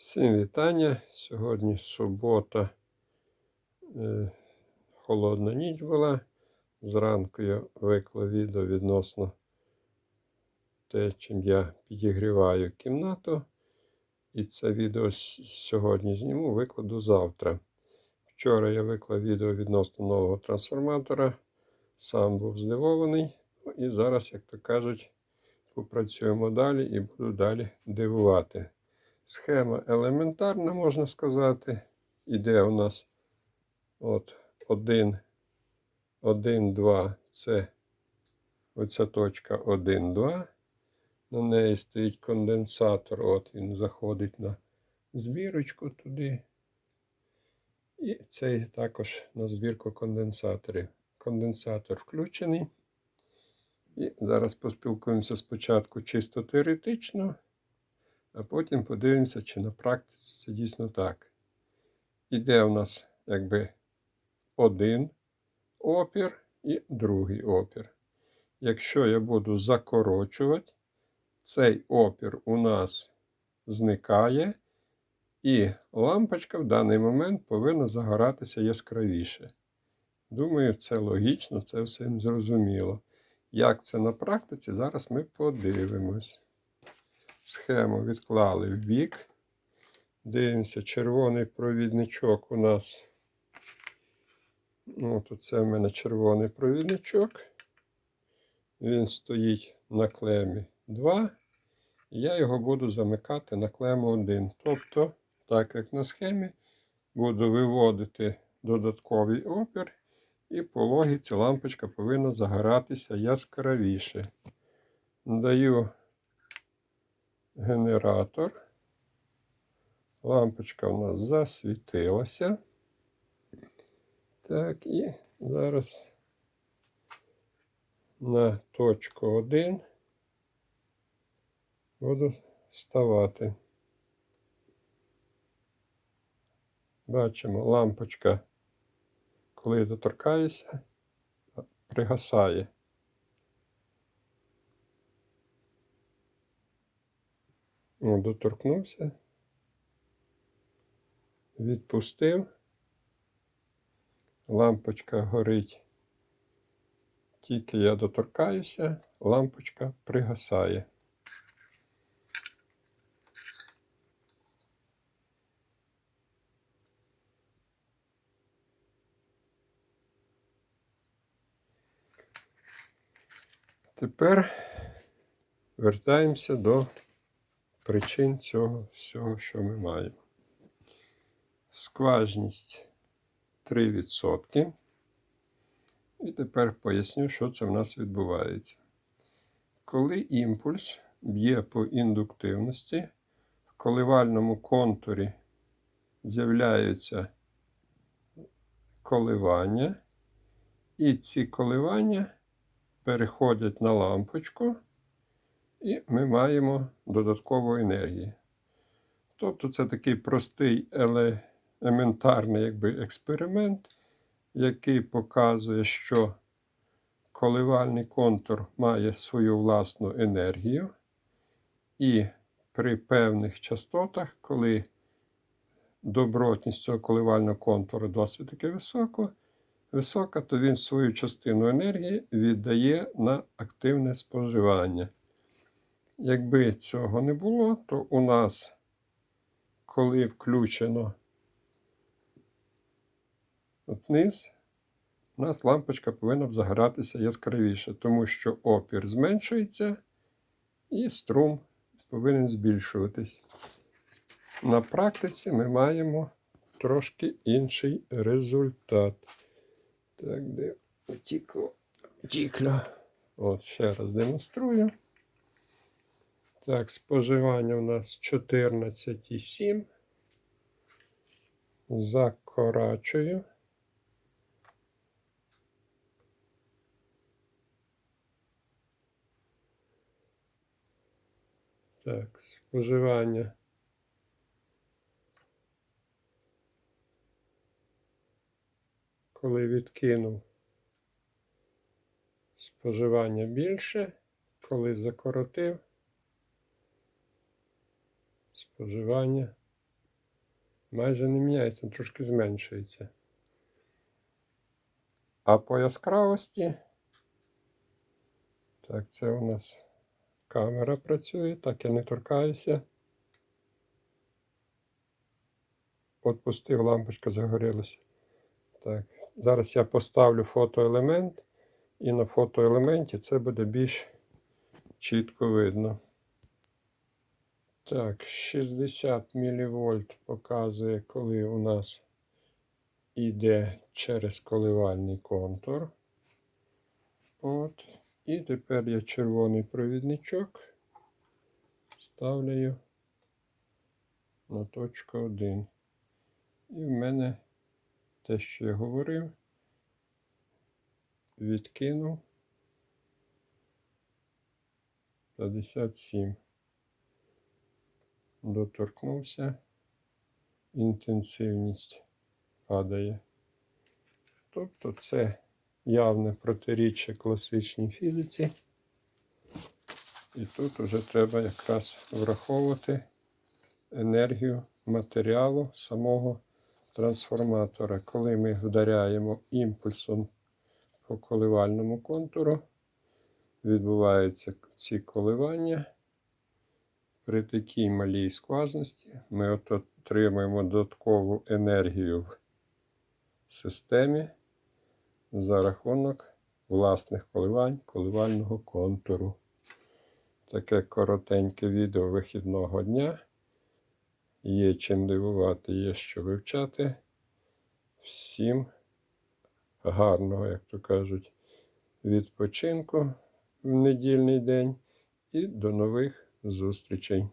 Всім вітання. Сьогодні субота. Е, Холодна ніч була. Зранку я виклав відео відносно те, чим я підігріваю кімнату. І це відео сьогодні зніму, викладу завтра. Вчора я виклав відео відносно нового трансформатора. Сам був здивований. Ну, і зараз, як то кажуть, попрацюємо далі і буду далі дивувати. Схема елементарна, можна сказати. Іде у нас от 1, 1, 2, це оця точка 1, 2. На неї стоїть конденсатор. От він заходить на збірочку туди. І цей також на збірку конденсаторів. Конденсатор включений. І зараз поспілкуємося спочатку чисто теоретично. А потім подивимося, чи на практиці це дійсно так. Іде у нас якби один опір і другий опір. Якщо я буду закорочувати, цей опір у нас зникає, і лампочка в даний момент повинна загоратися яскравіше. Думаю, це логічно, це всім зрозуміло. Як це на практиці, зараз ми подивимось. Схему відклали в бік. Дивимося, червоний провідничок у нас. Ну, це в мене червоний провідничок. Він стоїть на клемі 2. І я його буду замикати на клему 1. Тобто, так як на схемі, буду виводити додатковий опір, і по логіці лампочка повинна загоратися яскравіше. Даю генератор. Лампочка у нас засвітилася. Так, і зараз на точку 1 буду ставати. Бачимо, лампочка, коли я доторкаюся, пригасає. Доторкнувся. Відпустив. Лампочка горить. Тільки я доторкаюся, лампочка пригасає. Тепер вертаємося до причин цього всього, що ми маємо. Скважність 3%. І тепер поясню, що це в нас відбувається. Коли імпульс б'є по індуктивності, в коливальному контурі з'являються коливання, і ці коливання переходять на лампочку, і ми маємо додаткову енергію. Тобто це такий простий елементарний якби, експеримент, який показує, що коливальний контур має свою власну енергію, і при певних частотах, коли добротність цього коливального контуру досить таки висока, висока, то він свою частину енергії віддає на активне споживання. Якби цього не було, то у нас, коли включено от низ, у нас лампочка повинна б загоратися яскравіше, тому що опір зменшується і струм повинен збільшуватись. На практиці ми маємо трошки інший результат. Так, де утікло. От, ще раз демонструю. Так, споживання у нас 14,7. Закорачую. Так, споживання. Коли відкинув споживання більше, коли закоротив, споживання Майже не міняється, трошки зменшується. А по яскравості. Так, це у нас камера працює, так я не торкаюся. Отпустив, лампочка загорілася. Так, зараз я поставлю фотоелемент, і на фотоелементі це буде більш чітко видно. Так, 60 мВ показує, коли у нас йде через коливальний контур. От. І тепер я червоний провідничок ставлю на точку 1. І в мене те, що я говорив, відкинув 57. Доторкнувся, інтенсивність падає. Тобто це явне протиріччя класичній фізиці. І тут вже треба якраз враховувати енергію матеріалу самого трансформатора. Коли ми вдаряємо імпульсом по коливальному контуру, відбуваються ці коливання. При такій малій скважності ми от отримуємо додаткову енергію в системі за рахунок власних коливань коливального контуру. Таке коротеньке відео вихідного дня. Є чим дивувати, є що вивчати. Всім гарного, як то кажуть, відпочинку в недільний день і до нових зустрічей.